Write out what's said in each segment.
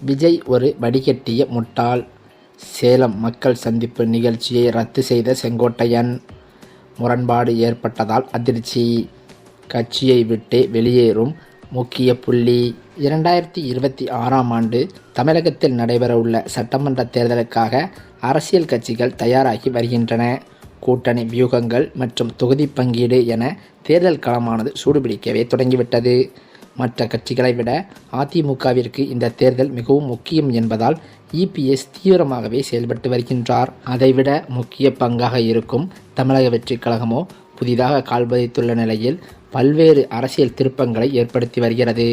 விஜய் ஒரு வடிகட்டிய முட்டாள். சேலம் மக்கள் சந்திப்பு நிகழ்ச்சியை ரத்து செய்த செங்கோட்டையன். முரண்பாடு ஏற்பட்டதால் அதிர்ச்சி. கட்சியை விட்டு வெளியேறும் முக்கிய புள்ளி. இரண்டாயிரத்தி இருபத்தி ஆறாம் ஆண்டு தமிழகத்தில் நடைபெறவுள்ள சட்டமன்ற தேர்தலுக்காக அரசியல் கட்சிகள் தயாராகி வருகின்றன. கூட்டணி வியூகங்கள் மற்றும் தொகுதி பங்கீடு என தேர்தல் களமானது சூடுபிடிக்கவே தொடங்கிவிட்டது. மற்ற கட்சிகளை விட அதிமுகவிற்கு இந்த தேர்தல் மிகவும் முக்கியம் என்பதால் இபிஎஸ் தீவிரமாகவே செயல்பட்டு வருகின்றார். அதைவிட முக்கிய பங்காக இருக்கும் தமிழக வெற்றிக் கழகமோ புதிதாக கால்பதித்துள்ள நிலையில் பல்வேறு அரசியல் திருப்பங்களை ஏற்படுத்தி வருகிறது.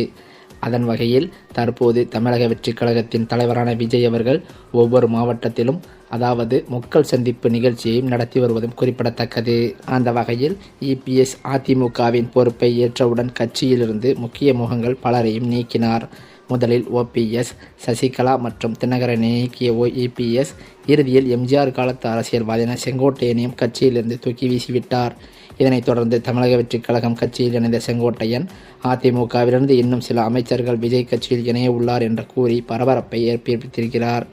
அதன் வகையில் தற்போது தமிழக வெற்றிக் கழகத்தின் தலைவரான விஜய் அவர்கள் ஒவ்வொரு மாவட்டத்திலும் அதாவது மக்கள் சந்திப்பு நிகழ்ச்சியையும் நடத்தி வருவதும் குறிப்பிடத்தக்கது. அந்த வகையில் இபிஎஸ் அதிமுகவின் பொறுப்பை ஏற்றவுடன் கட்சியிலிருந்து முக்கிய முகங்கள் பலரையும் நீக்கினார். முதலில் ஓபிஎஸ் சசிகலா மற்றும் தினகரனை நீக்கிய ஓ இபிஎஸ் இறுதியில் எம்ஜிஆர் காலத்து அரசியல்வாதியான செங்கோட்டையனையும் கட்சியிலிருந்து தூக்கி வீசிவிட்டார். இதனைத் தொடர்ந்து தமிழக வெற்றிக் கழகம் கட்சியில் இணைந்த செங்கோட்டையன் அதிமுகவிலிருந்து இன்னும் சில அமைச்சர்கள் விஜய் கட்சியில் இணைய உள்ளார் என்று கூறி பரபரப்பை ஏற்படுத்தியிருக்கிறார்.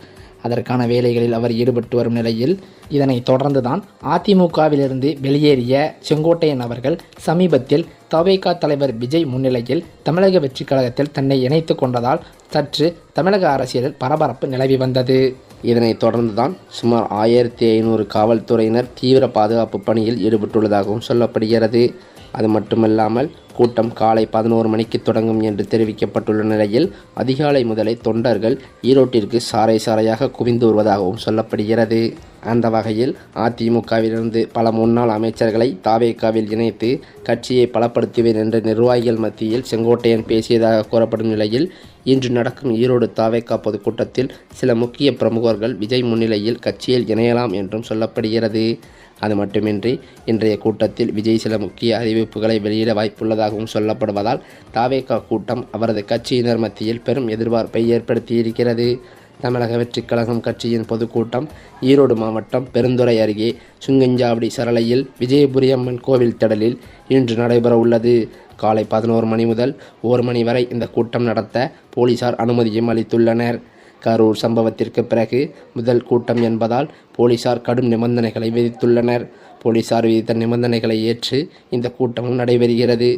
அதற்கான வேலைகளில் அவர் ஈடுபட்டு வரும் நிலையில் இதனைத் தொடர்ந்துதான் அதிமுகவிலிருந்து வெளியேறிய செங்கோட்டையன் அவர்கள் சமீபத்தில் தவேகா தலைவர் விஜய் முன்னிலையில் தமிழக வெற்றிக் கழகத்தில் தன்னை இணைத்து கொண்டதால் சற்று தமிழக அரசியலில் பரபரப்பு நிலவி வந்தது. இதனைத் தொடர்ந்துதான் சுமார் ஆயிரத்தி ஐநூறு காவல்துறையினர் தீவிர பாதுகாப்பு பணியில் ஈடுபட்டுள்ளதாகவும் சொல்லப்படுகிறது. அது மட்டுமல்லாமல் கூட்டம் காலை பதினோரு மணிக்கு தொடங்கும் என்று தெரிவிக்கப்பட்டுள்ள நிலையில் அதிகாலை முதலே தொண்டர்கள் ஈரோட்டிற்கு சாறை சாறையாக குவிந்து வருவதாகவும் சொல்லப்படுகிறது. அந்த வகையில் அதிமுகவிலிருந்து பல முன்னாள் அமைச்சர்களை தாவேகாவில் இணைத்து கட்சியை பலப்படுத்துவேன் என்று நிர்வாகிகள் மத்தியில் செங்கோட்டையன் பேசியதாக கூறப்படும் நிலையில் இன்று நடக்கும் ஈரோடு தாவேக்கா பொதுக்கூட்டத்தில் சில முக்கிய பிரமுகர்கள் விஜய் முன்னிலையில் கட்சியில் இணையலாம் என்றும் சொல்லப்படுகிறது. அது மட்டுமின்றி இன்றைய கூட்டத்தில் விஜய் சில முக்கிய அறிவிப்புகளை வெளியிட வாய்ப்புள்ளதாகவும் சொல்லப்படுவதால் தாவேகா கூட்டம் அவரது கட்சியினர் மத்தியில் பெரும் எதிர்பார்ப்பை ஏற்படுத்தியிருக்கிறது. தமிழக வெற்றிக் கழகம் கட்சியின் பொதுக்கூட்டம் ஈரோடு மாவட்டம் பெருந்துறை அருகே சுங்கஞ்சாவடி சரளையில் விஜயபுரியம்மன் கோவில் திடலில் இன்று நடைபெற உள்ளது. காலை பதினோரு மணி முதல் ஒரு மணி வரை இந்த கூட்டம் நடத்த போலீசார் அனுமதியும் அளித்துள்ளனர். கரூர் சம்பவத்திற்கு பிறகு முதல் கூட்டம் என்பதால் போலீசார் கடும் நிபந்தனைகளை விதித்துள்ளனர். போலீசார் விதித்த நிபந்தனைகளை ஏற்று இந்த கூட்டமும் நடைபெறுகிறது.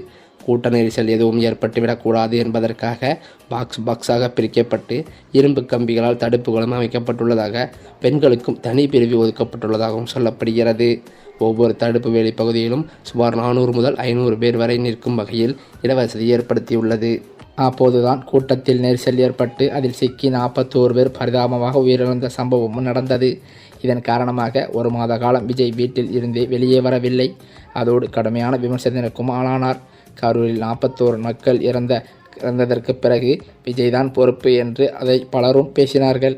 கூட்ட நெரிசல் எதுவும் ஏற்பட்டுவிடக்கூடாது என்பதற்காக பாக்ஸ் பாக்ஸாக பிரிக்கப்பட்டு இரும்பு கம்பிகளால் தடுப்புகளும் அமைக்கப்பட்டுள்ளதாக பெண்களுக்கும் தனி பிரிவு ஒதுக்கப்பட்டுள்ளதாகவும் சொல்லப்படுகிறது. ஒவ்வொரு தடுப்பு வேலி பகுதியிலும் சுமார் நானூறு முதல் ஐநூறு பேர் வரை நிற்கும் வகையில் இடவசதி ஏற்படுத்தியுள்ளது. அப்போதுதான் கூட்டத்தில் நெரிசல் ஏற்பட்டு அதில் சிக்கி நாற்பத்தோரு பேர் பரிதாபமாக உயிரிழந்த சம்பவமும் நடந்தது. இதன் காரணமாக ஒரு மாத காலம் விஜய் வீட்டில் இருந்தே வெளியே வரவில்லை. அதோடு கடுமையான விமர்சனத்திற்கும் ஆளானார். கரூரில் நாற்பத்தோரு மக்கள் இறந்த இறந்ததற்கு பிறகு விஜய் தான் பொறுப்பு என்று அதை பலரும் பேசினார்கள்.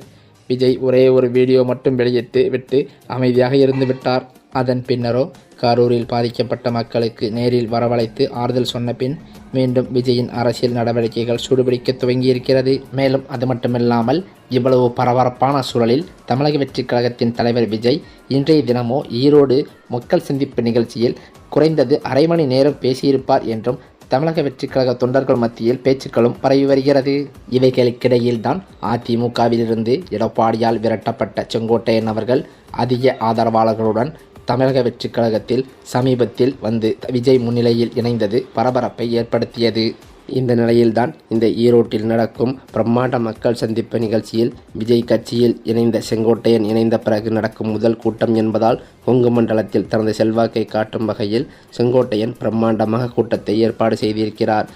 விஜய் ஒரே ஒரு வீடியோ மட்டும் வெளியிட்டு விட்டு அமைதியாக இருந்து விட்டார். அதன் பின்னரோ கரூரில் பாதிக்கப்பட்ட மக்களுக்கு நேரில் வரவழைத்து ஆறுதல் சொன்ன பின் மீண்டும் விஜயின் அரசியல் நடவடிக்கைகள் சூடுபிடிக்க துவங்கியிருக்கிறது. மேலும் அது மட்டுமில்லாமல் இவ்வளவு பரபரப்பான சூழலில் தமிழக வெற்றிக் கழகத்தின் தலைவர் விஜய் இன்றைய தினமோ ஈரோடு மக்கள் சந்திப்பு நிகழ்ச்சியில் குறைந்தது அரை மணி நேரம் பேசியிருப்பார் என்றும் தமிழக வெற்றிக் கழக தொண்டர்கள் மத்தியில் பேச்சுக்களும் பரவி வருகிறது. இவைகளுக்கிடையில்தான் அதிமுகவிலிருந்து எடப்பாடியால் விரட்டப்பட்ட செங்கோட்டையன் அவர்கள் அதிக ஆதரவாளர்களுடன் தமிழக வெற்றிக் கழகத்தில் சமீபத்தில் வந்து விஜய் முன்னிலையில் இணைந்தது பரபரப்பை ஏற்படுத்தியது. இந்த நிலையில்தான் இந்த ஈரோட்டில் நடக்கும் பிரம்மாண்ட மக்கள் சந்திப்பு நிகழ்ச்சியில் விஜய் கட்சியில் இணைந்த செங்கோட்டையன் இணைந்த பிறகு நடக்கும் முதல் கூட்டம் என்பதால் கொங்கு மண்டலத்தில் தனது செல்வாக்கை காட்டும் வகையில் செங்கோட்டையன் பிரம்மாண்டமாக கூட்டத்தை ஏற்பாடு செய்திருக்கிறார்.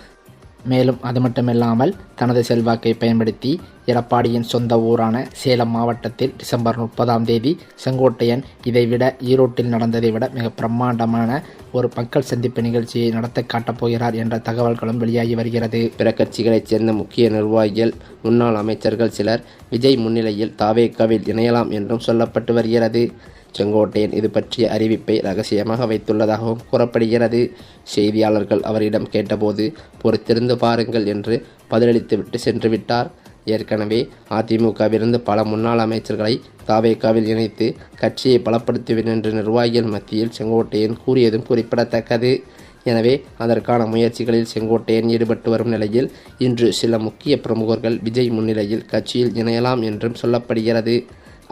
மேலும் அது மட்டுமில்லாமல் தனது செல்வாக்கை பயன்படுத்தி எடப்பாடியின் சொந்த ஊரான சேலம் மாவட்டத்தில் டிசம்பர் முப்பதாம் தேதி செங்கோட்டையன் இதைவிட ஈரோட்டில் நடந்ததை விட மிக பிரம்மாண்டமான ஒரு மக்கள் சந்திப்பு நிகழ்ச்சியை நடத்த காட்டப் போகிறார் என்ற தகவல்களும் வெளியாகி வருகிறது. பிற கட்சிகளைச் சேர்ந்த முக்கிய நிர்வாகிகள் முன்னாள் அமைச்சர்கள் சிலர் விஜய் முன்னிலையில் தாவேக்காவில் இணையலாம் என்றும் சொல்லப்பட்டு வருகிறது. செங்கோட்டையன் இது பற்றிய அறிவிப்பை ரகசியமாக வைத்துள்ளதாகவும் கூறப்படுகிறது. செய்தியாளர்கள் அவரிடம் கேட்டபோது பொறுத்திருந்து பாருங்கள் என்று பதிலளித்துவிட்டு சென்று விட்டார். ஏற்கனவே அதிமுகவிலிருந்து பல முன்னாள் அமைச்சர்களை தாவேக்காவில் இணைத்து கட்சியை பலப்படுத்துவேன் என்று நிர்வாகிகள் மத்தியில் செங்கோட்டையன் கூறியதும் குறிப்பிடத்தக்கது. எனவே அதற்கான முயற்சிகளில் செங்கோட்டையன் ஈடுபட்டு வரும் நிலையில் இன்று சில முக்கிய பிரமுகர்கள் விஜய் முன்னிலையில் கட்சியில் இணையலாம் என்றும் சொல்லப்படுகிறது.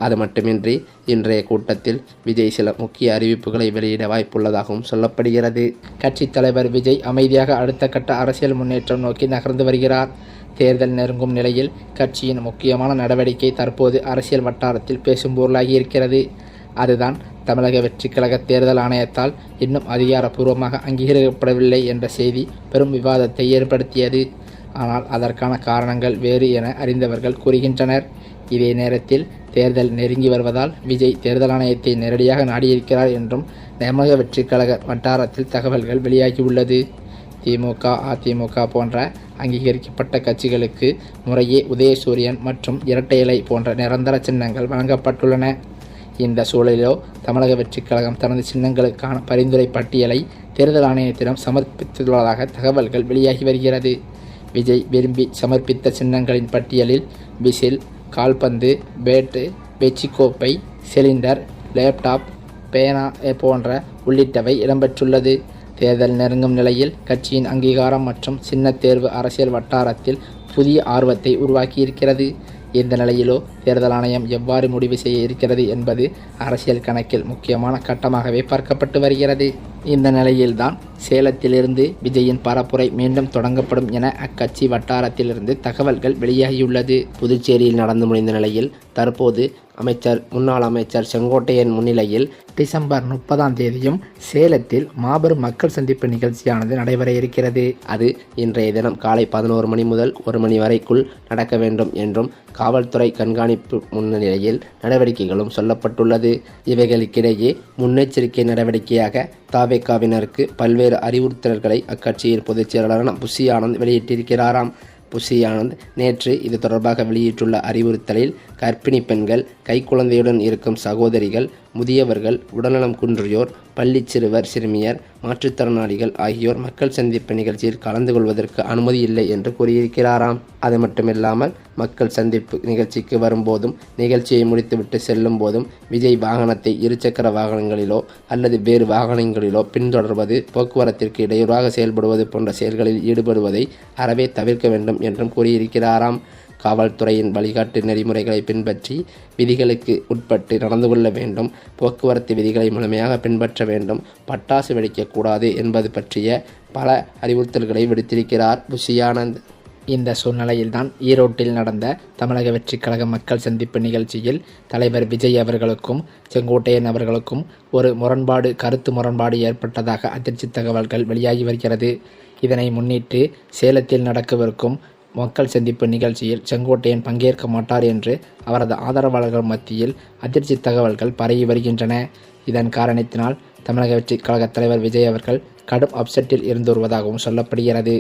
அது மட்டுமின்றி இன்றைய கூட்டத்தில் விஜய் சில முக்கிய அறிவிப்புகளை வெளியிட வாய்ப்புள்ளதாகவும் சொல்லப்படுகிறது. கட்சித் தலைவர் விஜய் அமைதியாக அடுத்த கட்ட அரசியல் முன்னேற்றம் நோக்கி நகர்ந்து வருகிறார். தேர்தல் நெருங்கும் நிலையில் கட்சியின் முக்கியமான நடவடிக்கை தற்போது அரசியல் வட்டாரத்தில் பேசும் பொருளாகி இருக்கிறது. அதுதான் தமிழக வெற்றி கழக தேர்தல் ஆணையத்தால் இன்னும் அதிகாரப்பூர்வமாக அங்கீகரிக்கப்படவில்லை என்ற செய்தி பெரும் விவாதத்தை ஏற்படுத்தியது. ஆனால் அதற்கான காரணங்கள் வேறு என அறிந்தவர்கள் கூறுகின்றனர். இதே நேரத்தில் தேர்தல் நெருங்கி வருவதால் விஜய் தேர்தல் ஆணையத்தை நேரடியாக நாடியிருக்கிறார் என்றும் தமிழக வெற்றிக் கழக வட்டாரத்தில் தகவல்கள் வெளியாகியுள்ளது. திமுக அதிமுக போன்ற அங்கீகரிக்கப்பட்ட கட்சிகளுக்கு முறையே உதயசூரியன் மற்றும் இரட்டை இலை போன்ற நிரந்தர சின்னங்கள் வழங்கப்பட்டுள்ளன. இந்த சூழலிலோ தமிழக வெற்றிக் கழகம் தனது சின்னங்களுக்கான பரிந்துரை பட்டியலை தேர்தல் ஆணையத்திடம் சமர்ப்பித்துள்ளதாக தகவல்கள் வெளியாகி வருகிறது. விஜய் விரும்பி சமர்ப்பித்த சின்னங்களின் பட்டியலில் விசில் கால்பந்து பேட்டு வெச்சிக்கோப்பை சிலிண்டர் லேப்டாப் பேனா போன்ற உள்ளிட்டவை இடம்பெற்றுள்ளது. தேர்தல் நெருங்கும் நிலையில் கட்சியின் அங்கீகாரம் மற்றும் சின்ன தேர்வு அரசியல் வட்டாரத்தில் புதிய ஆர்வத்தை உருவாக்கியிருக்கிறது. இந்த நிலையிலோ தேர்தல் ஆணையம் எவ்வாறு முடிவு செய்ய இருக்கிறது என்பது அரசியல் கணக்கில் முக்கியமான கட்டமாகவே பார்க்கப்பட்டு வருகிறது. இந்த நிலையில்தான் சேலத்திலிருந்து விஜயின் பரப்புரை மீண்டும் தொடங்கப்படும் என அக்கட்சி வட்டாரத்திலிருந்து தகவல்கள் வெளியாகியுள்ளது. புதுச்சேரியில் நடந்து முடிந்த நிலையில் தற்போது அமைச்சர் முன்னாள் அமைச்சர் செங்கோட்டையன் முன்னிலையில் டிசம்பர் முப்பதாம் தேதியும் சேலத்தில் மாபெரும் மக்கள் சந்திப்பு நிகழ்ச்சியானது நடைபெற இருக்கிறது. அது இன்றைய தினம் காலை பதினோரு மணி முதல் ஒரு மணி வரைக்குள் நடக்க வேண்டும் என்றும் காவல்துறை கண்காணிப்பு முன்னிலையில் நடவடிக்கைகளும் சொல்லப்பட்டுள்ளது. இவைகளுக்கிடையே முன்னெச்சரிக்கை நடவடிக்கையாக தாவேக்காவினருக்கு பல்வேறு அறிவுறுத்தல்களை அக்கட்சியின் பொதுச் செயலாளரான புஷி ஆனந்த் வெளியிட்டிருக்கிறாராம். புஷி ஆனந்த் நேற்று இது தொடர்பாக வெளியிட்டுள்ள அறிவுறுத்தலில் கர்ப்பிணி பெண்கள் கைக்குழந்தையுடன் இருக்கும் சகோதரிகள் முதியவர்கள் உடல்நலம் குன்றியோர் பள்ளி சிறுவர் சிறுமியர் மாற்றுத்திறனாளிகள் ஆகியோர் மக்கள் சந்திப்பு நிகழ்ச்சியில் கலந்து கொள்வதற்கு அனுமதி இல்லை என்று கூறியிருக்கிறாராம். அது மட்டுமில்லாமல் மக்கள் சந்திப்பு நிகழ்ச்சிக்கு வரும்போதும் நிகழ்ச்சியை முடித்துவிட்டு செல்லும் போதும் விஜய் வாகனத்தை இருசக்கர வாகனங்களிலோ அல்லது வேறு வாகனங்களிலோ பின்தொடர்வது போக்குவரத்திற்கு இடையூறாக செயல்படுவது போன்ற செயல்களில் ஈடுபடுவதை அறவே தவிர்க்க வேண்டும் என்றும் கூறியிருக்கிறாராம். காவல்துறையின் வழிகாட்டு நெறிமுறைகளை பின்பற்றி விதிகளுக்கு உட்பட்டு நடந்து கொள்ள வேண்டும். போக்குவரத்து விதிகளை முழுமையாக பின்பற்ற வேண்டும். பட்டாசு வெடிக்கக்கூடாது என்பது பற்றிய பல அறிவுறுத்தல்களை விடுத்திருக்கிறார் புஷியானந்த். இந்த சூழ்நிலையில்தான் ஈரோட்டில் நடந்த தமிழக வெற்றிக் கழக மக்கள் சந்திப்பு நிகழ்ச்சியில் தலைவர் விஜய் அவர்களுக்கும் செங்கோட்டையன் அவர்களுக்கும் ஒரு முரண்பாடு கருத்து முரண்பாடு ஏற்பட்டதாக அதிர்ச்சி தகவல்கள் வெளியாகி வருகிறது. இதனை முன்னிட்டு சேலத்தில் நடக்கவிருக்கும் மக்கள் சந்திப்பு நிகழ்ச்சியில் செங்கோட்டையன் பங்கேற்க மாட்டார் என்று அவரது ஆதரவாளர்கள் மத்தியில் அதிர்ச்சி தகவல்கள் பரவி வருகின்றன. இதன் காரணத்தினால் தமிழக வெற்றி கழக தலைவர் விஜய் அவர்கள் கடும் அப்செட்டில் இருந்து வருவதாகவும் சொல்லப்படுகிறது.